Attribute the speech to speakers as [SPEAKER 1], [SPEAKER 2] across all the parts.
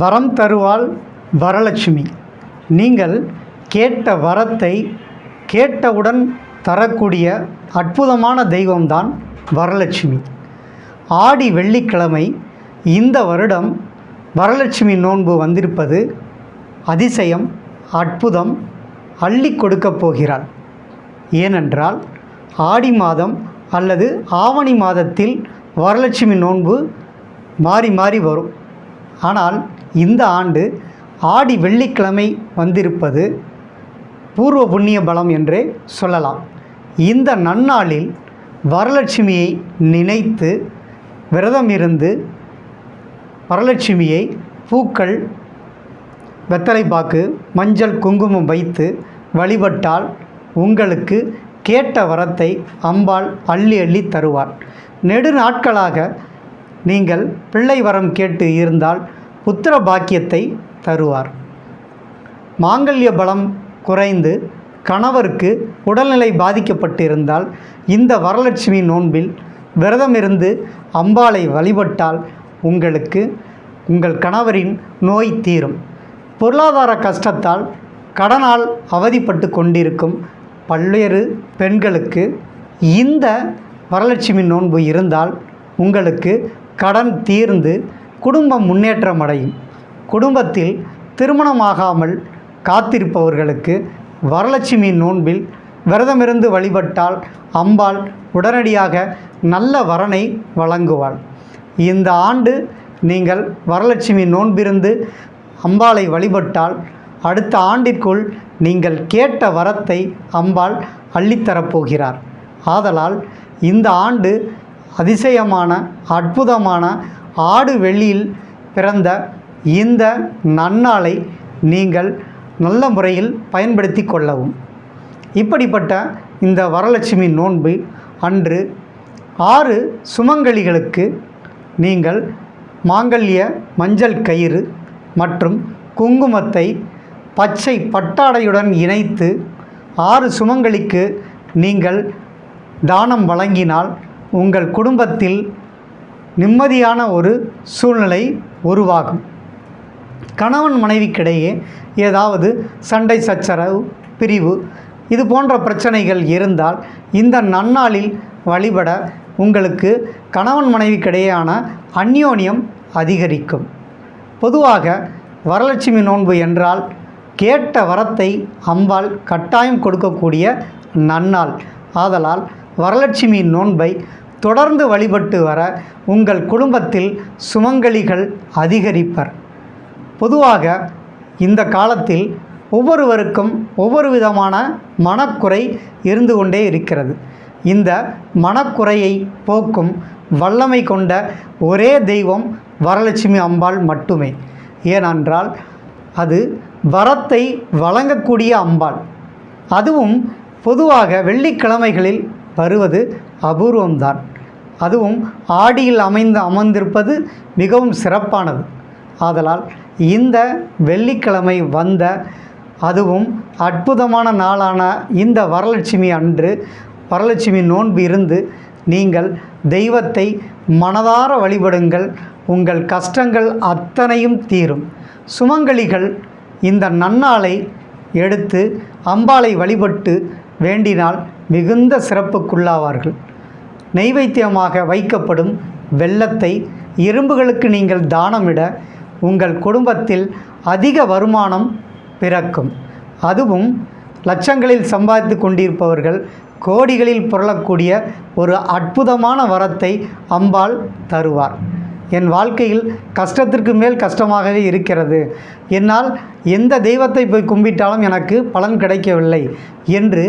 [SPEAKER 1] வரம் தருவாள் வரலட்சுமி. நீங்கள் கேட்ட வரத்தை கேட்டவுடன் தரக்கூடிய அற்புதமான தெய்வம்தான் வரலட்சுமி. ஆடி வெள்ளிக்கிழமை இந்த வருடம் வரலட்சுமி நோன்பு வந்திருப்பது அதிசயம் அற்புதம் அள்ளி கொடுக்கப் போகிறாள். ஏனென்றால் ஆடி மாதம் அல்லது ஆவணி மாதத்தில் வரலட்சுமி நோன்பு மாறி மாறி வரும். ஆனால் இந்த ஆண்டு ஆடி வெள்ளிக்கிழமை வந்திருப்பது பூர்வ புண்ணிய பலம் என்றே சொல்லலாம். இந்த நன்னாளில் வரலட்சுமியை நினைத்து விரதம் இருந்து வரலட்சுமியை பூக்கள் வெத்தலைப்பாக்கு மஞ்சள் குங்குமம் வைத்து வழிபட்டால் உங்களுக்கு கேட்ட வரத்தை அம்பாள் அள்ளி அள்ளி தருவார் நெடு நாட்களாக நீங்கள் பிள்ளை வரம் கேட்டு இருந்தால் புத்திர பாக்கியத்தை தருவார். மாங்கல்ய பலம் குறைந்து கணவருக்கு உடல்நிலை பாதிக்கப்பட்டிருந்தால் இந்த வரலட்சுமி நோன்பில் விரதம் இருந்து அம்பாளை வழிபட்டால் உங்களுக்கு உங்கள் கணவரின் நோய் தீரும். பொருளாதார கஷ்டத்தால் கடனால் அவதிப்பட்டு கொண்டிருக்கும் பல்வேறு பெண்களுக்கு இந்த வரலட்சுமி நோன்பு இருந்தால் உங்களுக்கு கடன் தீர்ந்து குடும்பம் முன்னேற்றம் அடையும். குடும்பத்தில் திருமணமாகாமல் காத்திருப்பவர்களுக்கு வரலட்சுமி நோன்பில் விரதமிருந்து வழிபட்டால் அம்பாள் உடனடியாக நல்ல வரனை வழங்குவாள். இந்த ஆண்டு நீங்கள் வரலட்சுமி நோன்பிருந்து அம்பாளை வழிபட்டால் அடுத்த ஆண்டிற்குள் நீங்கள் கேட்ட வரத்தை அம்பாள் அள்ளித்தரப்போகிறார். ஆதலால் இந்த ஆண்டு அதிசயமான அற்புதமான ஆடு வெள்ளியில் பிறந்த இந்த நன்னாளை நீங்கள் நல்ல முறையில் பயன்படுத்தி கொள்ளவும். இப்படிப்பட்ட இந்த வரலட்சுமி நோன்பு அன்று ஆறு சுமங்கலிகளுக்கு நீங்கள் மாங்கல்ய மஞ்சள் கயிறு மற்றும் குங்குமத்தை பச்சை பட்டாடையுடன் இணைத்து ஆறு சுமங்கலிக்கு நீங்கள் தானம் வழங்கினால் உங்கள் குடும்பத்தில் நிம்மதியான ஒரு சூழ்நிலை உருவாகும். கணவன் மனைவிக்கிடையே ஏதாவது சண்டை சச்சரவு பிரிவு இது போன்ற பிரச்சனைகள் இருந்தால் இந்த நன்னாளில் வழிபட உங்களுக்கு கணவன் மனைவிக்கிடையேயான அந்யோன்யம் அதிகரிக்கும். பொதுவாக வரலட்சுமி நோன்பு என்றால் கேட்ட வரத்தை அம்பாள் கட்டாயம் கொடுக்கக்கூடிய நன்னாள். ஆதலால் வரலட்சுமி நோன்பை தொடர்ந்து வழிபட்டு வர உங்கள் குடும்பத்தில் சுமங்கலிகள் அதிகரிப்பர். பொதுவாக இந்த காலத்தில் ஒவ்வொருவருக்கும் ஒவ்வொரு விதமான மனக்குறை இருந்து கொண்டே இருக்கிறது. இந்த மனக்குறையை போக்கும் வல்லமை கொண்ட ஒரே தெய்வம் வரலட்சுமி அம்பாள் மட்டுமே. ஏனென்றால் அது வரத்தை வழங்கக்கூடிய அம்பாள். அதுவும் பொதுவாக வெள்ளிக்கிழமைகளில் வருவது அபூர்வம்தான். அதுவும் ஆடியில் அமைந்து அமர்ந்திருப்பது மிகவும் சிறப்பானது. ஆதலால் இந்த வெள்ளிக்கிழமை வந்த அதுவும் அற்புதமான நாளான இந்த வரலட்சுமி அன்று வரலட்சுமி நோன்பு இருந்து நீங்கள் தெய்வத்தை மனதார வழிபடுங்கள். உங்கள் கஷ்டங்கள் அத்தனையும் தீரும். சுமங்கலிகள் இந்த நன்னாளை எடுத்து அம்பாளை வழிபட்டு வேண்டினால் மிகுந்த சிறப்புக்குள்ளாவார்கள். நெய்வேத்தியமாக வைக்கப்படும் வெள்ளத்தை எறும்புகளுக்கு நீங்கள் தானமிட உங்கள் குடும்பத்தில் அதிக வருமானம் பிறக்கும். அதுவும் லட்சங்களில் சம்பாதித்து கொண்டிருப்பவர்கள் கோடிகளில் புரளக்கூடிய ஒரு அற்புதமான வரத்தை அம்பாள் தருவார். என் வாழ்க்கையில் கஷ்டத்திற்கு மேல் கஷ்டமாகவே இருக்கிறது. என்னால் எந்த தெய்வத்தை போய் கும்பிட்டாலும் எனக்கு பலன் கிடைக்கவில்லை என்று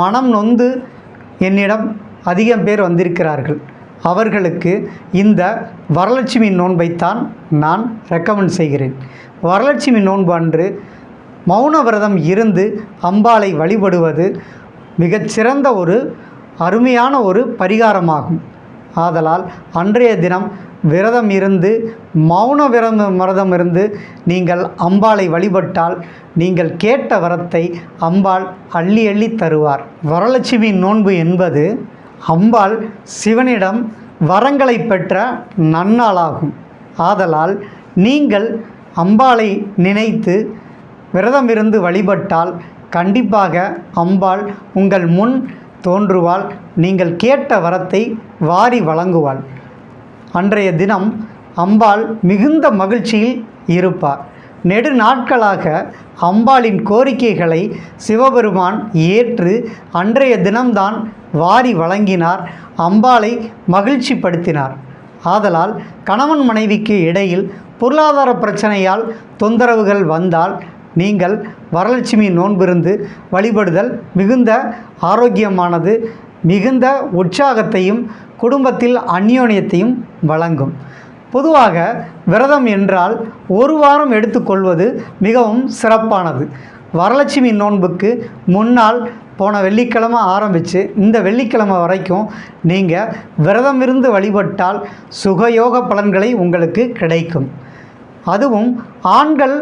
[SPEAKER 1] மனம் நொந்து என்னிடம் அதிகம் பேர் வந்திருக்கிறார்கள். அவர்களுக்கு இந்த வரலட்சுமி நோன்பைத்தான் நான் ரெக்கமெண்ட் செய்கிறேன். வரலட்சுமி நோன்பு அன்று மௌன விரதம் இருந்து அம்பாளை வழிபடுவது மிகச்சிறந்த ஒரு அருமையான ஒரு பரிகாரமாகும். ஆதலால் அன்றைய தினம் விரதம் இருந்து மௌன விரதம் விரதம் இருந்து நீங்கள் அம்பாளை வழிபட்டால் நீங்கள் கேட்ட வரத்தை அம்பாள் அள்ளி அள்ளி தருவார். வரலட்சுமி நோன்பு என்பது அம்பாள் சிவனிடம் வரங்களை பெற்ற நன்னாளாகும். ஆதலால் நீங்கள் அம்பாளை நினைத்து விரதம் இருந்து வழிபட்டால் கண்டிப்பாக அம்பாள் உங்கள் முன் தோன்றுவாள். நீங்கள் கேட்ட வரத்தை வாரி வழங்குவாள். அன்றைய தினம் அம்பாள் மிகுந்த மகிழ்ச்சியில் இருப்பார். நெடு நாட்களாக அம்பாளின் கோரிக்கைகளை சிவபெருமான் ஏற்று அன்றைய தினம்தான் வாரி வழங்கினார் அம்பாளை மகிழ்ச்சிப்படுத்தினார். ஆதலால் கணவன் மனைவிக்கு இடையில் பொருளாதார பிரச்சனையால் தொந்தரவுகள் வந்தால் நீங்கள் வரலட்சுமி நோன்பிருந்து வழிபடுதல் மிகுந்த ஆரோக்கியமானது மிகுந்த உற்சாகத்தையும் குடும்பத்தில் அந்யோன்யத்தையும் வழங்கும். பொதுவாக விரதம் என்றால் ஒரு வாரம் எடுத்துக்கொள்வது மிகவும் சிறப்பானது. வரலட்சுமி நோன்புக்கு முன்னால் போன வெள்ளிக்கிழமை ஆரம்பித்து இந்த வெள்ளிக்கிழமை வரைக்கும் நீங்கள் விரதம் இருந்து வழிபட்டால் சுகயோக பலன்களை உங்களுக்கு கிடைக்கும். அதுவும் ஆண்கள்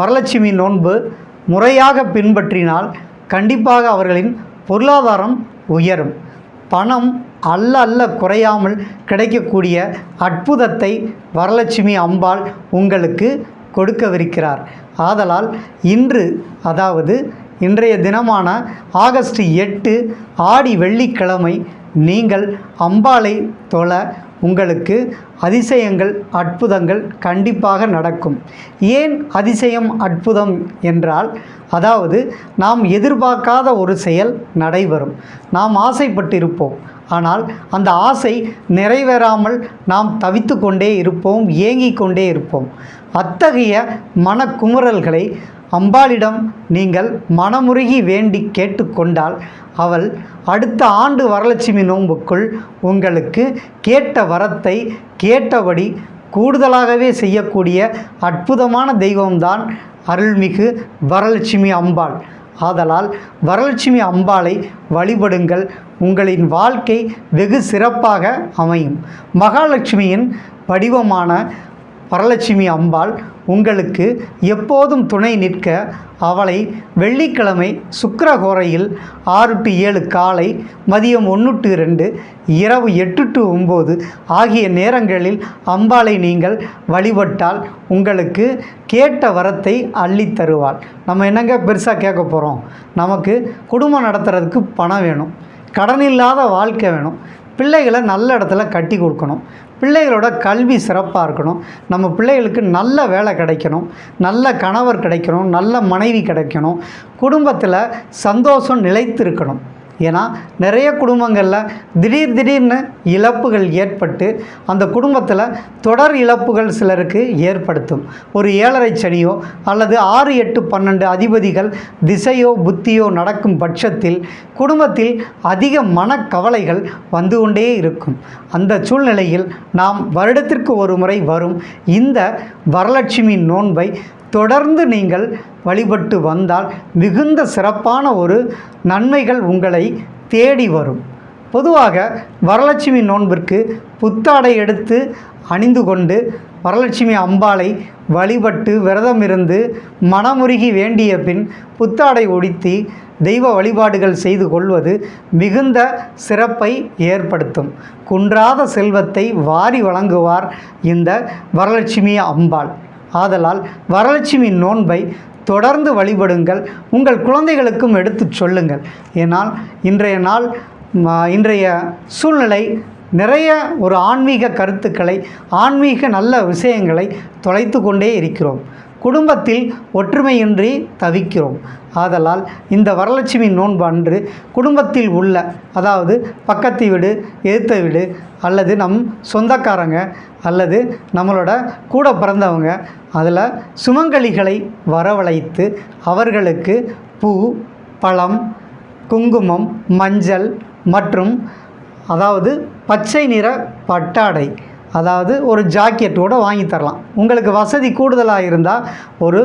[SPEAKER 1] வரலட்சுமி நோன்பு முறையாக பின்பற்றினால் கண்டிப்பாக அவர்களின் பொருளாதாரம் உயரும். பணம் அல்ல அல்ல குறையாமல் கிடைக்கக்கூடிய அற்புதத்தை வரலட்சுமி அம்பாள் உங்களுக்கு கொடுக்கவிருக்கிறார். ஆதலால் இன்று அதாவது இன்றைய தினமான ஆகஸ்ட் எட்டு ஆடி வெள்ளிக்கிழமை நீங்கள் அம்பாளை தொழ உங்களுக்கு அதிசயங்கள் அற்புதங்கள் கண்டிப்பாக நடக்கும். ஏன் அதிசயம் அற்புதம் என்றால் அதாவது நாம் எதிர்பார்க்காத ஒரு செயல் நடைபெறும். நாம் ஆசைப்பட்டிருப்போம். ஆனால் அந்த ஆசை நிறைவேறாமல் நாம் தவித்து கொண்டே இருப்போம் ஏங்கிக் கொண்டே இருப்போம். அத்தகைய மனக்குமுறல்களை அம்பாளிடம் நீங்கள் மனமுருகி வேண்டி கேட்டுக்கொண்டால் அவள் அடுத்த ஆண்டு வரலட்சுமி நோன்புக்குள் உங்களுக்கு கேட்ட வரத்தை கேட்டபடி கூடுதலாகவே செய்யக்கூடிய அற்புதமான தெய்வம்தான் அருள்மிகு வரலட்சுமி அம்பாள். ஆதலால் வரலட்சுமி அம்பாளை வழிபடுங்கள். உங்களின் வாழ்க்கை வெகு சிறப்பாக அமையும். மகாலட்சுமியின் வடிவமான வரலட்சுமி அம்பாள் உங்களுக்கு எப்போதும் துணை நிற்க அவளை வெள்ளிக்கிழமை சுக்கரகோரையில் ஆறு டு ஏழு காலை மதியம் ஒன்று டு ரெண்டு இரவு எட்டு டு ஒம்பது ஆகிய நேரங்களில் அம்பாளை நீங்கள் வழிபட்டால் உங்களுக்கு கேட்ட வரத்தை அள்ளித்தருவாள் நம்ம என்னங்க பெருசாக கேட்க போகிறோம் நமக்கு குடும்பம் நடத்துறதுக்கு பணம் வேணும். கடன் இல்லாத வாழ்க்கை வேணும். பிள்ளைகளை நல்ல இடத்துல கட்டி கொடுக்கணும். பிள்ளைகளோட கல்வி சிறப்பாக இருக்கணும். நம்ம பிள்ளைகளுக்கு நல்ல வேலை கிடைக்கணும். நல்ல கணவர் கிடைக்கணும். நல்ல மனைவி கிடைக்கணும். குடும்பத்தில் சந்தோஷம் நிலைத்து இருக்கணும் ஏன்னா நிறைய குடும்பங்களில் திடீர் திடீர்னு இழப்புகள் ஏற்பட்டு அந்த குடும்பத்தில் தொடர் இழப்புகள் சிலருக்கு ஏற்படுத்தும். ஒரு ஏழரை சனியோ அல்லது ஆறு எட்டு பன்னெண்டு அதிபதிகள் திசையோ புத்தியோ நடக்கும் பட்சத்தில் குடும்பத்தில் அதிக மனக்கவலைகள் வந்து கொண்டே இருக்கும். அந்த சூழ்நிலையில் நாம் வருடத்திற்கு ஒரு முறை வரும். இந்த வரலட்சுமி நோன்பை தொடர்ந்து நீங்கள் வழிபட்டு வந்தால் மிகுந்த சிறப்பான ஒரு நன்மைகள் உங்களை தேடி வரும். பொதுவாக வரலட்சுமி நோன்பிற்கு புத்தாடை எடுத்து அணிந்து கொண்டு வரலட்சுமி அம்பாளை வழிபட்டு விரதம் இருந்து மனமுருகி வேண்டிய பின் புத்தாடை உடுத்தி தெய்வ வழிபாடுகள் செய்து கொள்வது மிகுந்த சிறப்பை ஏற்படுத்தும். குன்றாத செல்வத்தை வாரி வழங்குவார் இந்த வரலட்சுமி அம்பாள். ஆதலால் வரலட்சுமி நோன்பை தொடர்ந்து வழிபடுங்கள். உங்கள் குழந்தைகளுக்கும் எடுத்துச் சொல்லுங்கள். ஏனால் இன்றைய நாள் இன்றைய சூழ்நிலை நிறைய ஒரு ஆன்மீக கருத்துக்களை ஆன்மீக நல்ல விஷயங்களை தொலைத்து கொண்டே இருக்கிறோம். குடும்பத்தில் ஒற்றுமையின்றி தவிக்கிறோம். ஆதலால் இந்த வரலட்சுமி நோன்பு அன்று குடும்பத்தில் உள்ள அதாவது பக்கத்து வீடு எதிர்த்த வீடு அல்லது நம் சொந்தக்காரங்க அல்லது நம்மளோட கூட பிறந்தவங்க அதில் சுமங்கலிகளை வரவழைத்து அவர்களுக்கு பூ பழம் குங்குமம் மஞ்சள் மற்றும் அதாவது பச்சை நிற பட்டாடை அதாவது ஒரு ஜாக்கெட் கூட வாங்கி தரலாம். உங்களுக்கு வசதி கூடுதலாக இருந்தால் ஒரு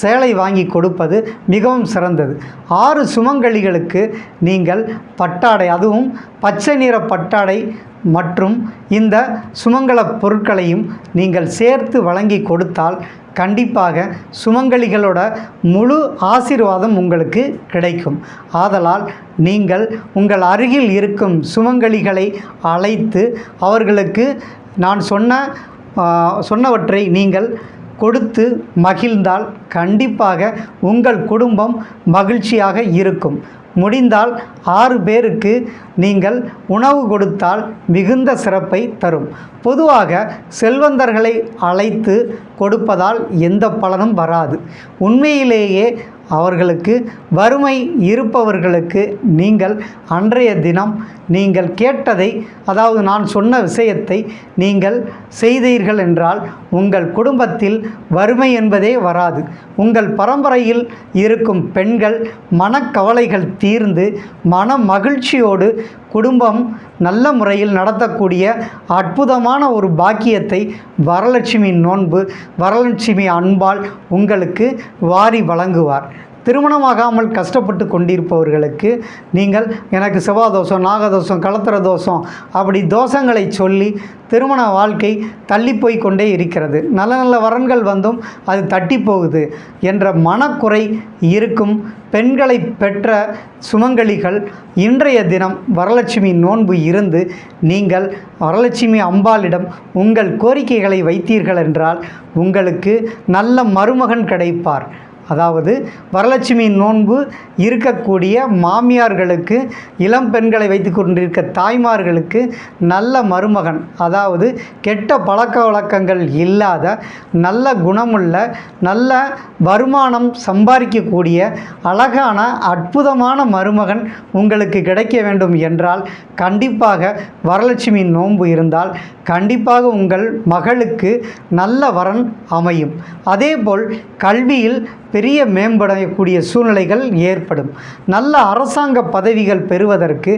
[SPEAKER 1] சேலை வாங்கி கொடுப்பது மிகவும் சிறந்தது. ஆறு சுமங்கலிகளுக்கு நீங்கள் பட்டாடை அதுவும் பச்சை நிற பட்டாடை மற்றும் இந்த சுமங்கல பொருட்களையும் நீங்கள் சேர்த்து வழங்கி கொடுத்தால் கண்டிப்பாக சுமங்கலிகளோட முழு ஆசீர்வாதம் உங்களுக்கு கிடைக்கும். ஆதலால் நீங்கள் உங்கள் அருகில் இருக்கும் சுமங்கலிகளை அழைத்து அவர்களுக்கு நான் சொன்ன சொன்னவற்றை நீங்கள் கொடுத்து மகிழ்ந்தால் கண்டிப்பாக உங்கள் குடும்பம் மகிழ்ச்சியாக இருக்கும். முடிந்தால் ஆறு பேருக்கு நீங்கள் உணவு கொடுத்தால் மிகுந்த சிறப்பை தரும். பொதுவாக செல்வந்தர்களை அழைத்து கொடுப்பதால் எந்த பலனும் வராது. உண்மையிலேயே அவர்களுக்கு வறுமை இருப்பவர்களுக்கு நீங்கள் அன்றைய தினம் நீங்கள் கேட்டதை அதாவது நான் சொன்ன விஷயத்தை நீங்கள் செய்தீர்கள் என்றால் உங்கள் குடும்பத்தில் வறுமை என்பதே வராது. உங்கள் பரம்பரையில் இருக்கும் பெண்கள் மனக்கவலைகள் தீர்ந்து மன மகிழ்ச்சியோடு குடும்பம் நல்ல முறையில் நடத்தக்கூடிய அற்புதமான ஒரு பாக்கியத்தை வரலட்சுமி நோன்பு வரலட்சுமி அன்பால் உங்களுக்கு வாரி வழங்குவார். திருமணமாகாமல் கஷ்டப்பட்டு கொண்டிருப்பவர்களுக்கு நீங்கள் எனக்கு செவ்வாதோஷம் நாகதோஷம் கலத்திர தோஷம் அப்படி தோஷங்களை சொல்லி திருமண வாழ்க்கை தள்ளி போய் கொண்டே இருக்கிறது. நல்ல நல்ல வரன்கள் வந்தும் அது தட்டி போகுது என்ற மனக்குறை இருக்கும் பெண்களை பெற்ற சுமங்கலிகள் இன்றைய தினம் வரலட்சுமி நோன்பு இருந்து நீங்கள் வரலட்சுமி அம்பாளிடம் உங்கள் கோரிக்கைகளை வைத்தீர்கள் என்றால் உங்களுக்கு நல்ல மருமகன் கிடைப்பார். அதாவது வரலட்சுமி நோன்பு இருக்கக்கூடிய மாமியார்களுக்கு இளம் பெண்களை வைத்து கொண்டிருக்க தாய்மார்களுக்கு நல்ல மருமகன். அதாவது கெட்ட பழக்க வழக்கங்கள் இல்லாத நல்ல குணமுள்ள நல்ல வருமானம் சம்பாதிக்கக்கூடிய அழகான அற்புதமான மருமகன் உங்களுக்கு கிடைக்க வேண்டும் என்றால் கண்டிப்பாக வரலட்சுமி நோன்பு இருந்தால் கண்டிப்பாக உங்கள் மகளுக்கு நல்ல வரன் அமையும். அதேபோல் கல்வியில் பெரிய மேம்படக்கூடிய சூழ்நிலைகள் ஏற்படும். நல்ல அரசாங்க பதவிகள் பெறுவதற்கு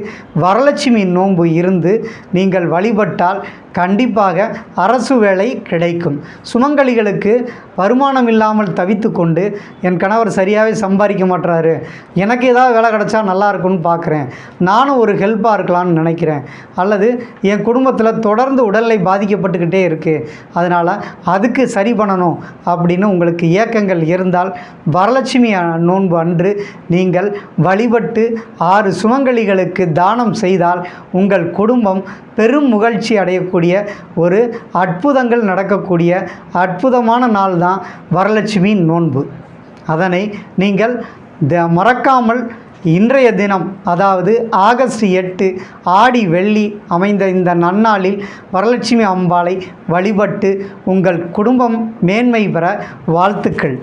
[SPEAKER 1] வரலட்சுமி நோன்பு இருந்து நீங்கள் வழிபட்டால் கண்டிப்பாக அரசு வேலை கிடைக்கும். சுமங்கலிகளுக்கு வருமானம் இல்லாமல் தவித்து கொண்டு என் கணவர் சரியாகவே சம்பாதிக்க மாட்டுறாரு எனக்கு ஏதாவது வேலை கிடச்சா நல்லா இருக்கும்னு பார்க்குறேன் நானும் ஒரு ஹெல்ப்பாக இருக்கலாம்னு நினைக்கிறேன். அல்லது என் குடும்பத்தில் தொடர்ந்து உடல்நிலை பாதிக்கப்பட்டுக்கிட்டே இருக்குது அதனால் அதுக்கு சரி பண்ணணும் அப்படின்னு உங்களுக்கு ஏக்கங்கள் இருந்தால் வரலட்சுமி நோன்பு அன்று நீங்கள் வழிபட்டு ஆறு சுமங்கலிகளுக்கு தானம் செய்தால் உங்கள் குடும்பம் பெரும் முகழ்ச்சி அடையக்கூடிய ஒரு அற்புதங்கள் நடக்கக்கூடிய அற்புதமான நாள் தான் வரலட்சுமி நோன்பு. அதனை நீங்கள் த- மறக்காமல் இன்றைய தினம் அதாவது ஆகஸ்ட் எட்டு ஆடி வெள்ளி அமைந்த இந்த நன்னாளில் வரலட்சுமி அம்பாளை வழிபட்டு உங்கள் குடும்பம் மேன்மை பெற வாழ்த்துக்கள்.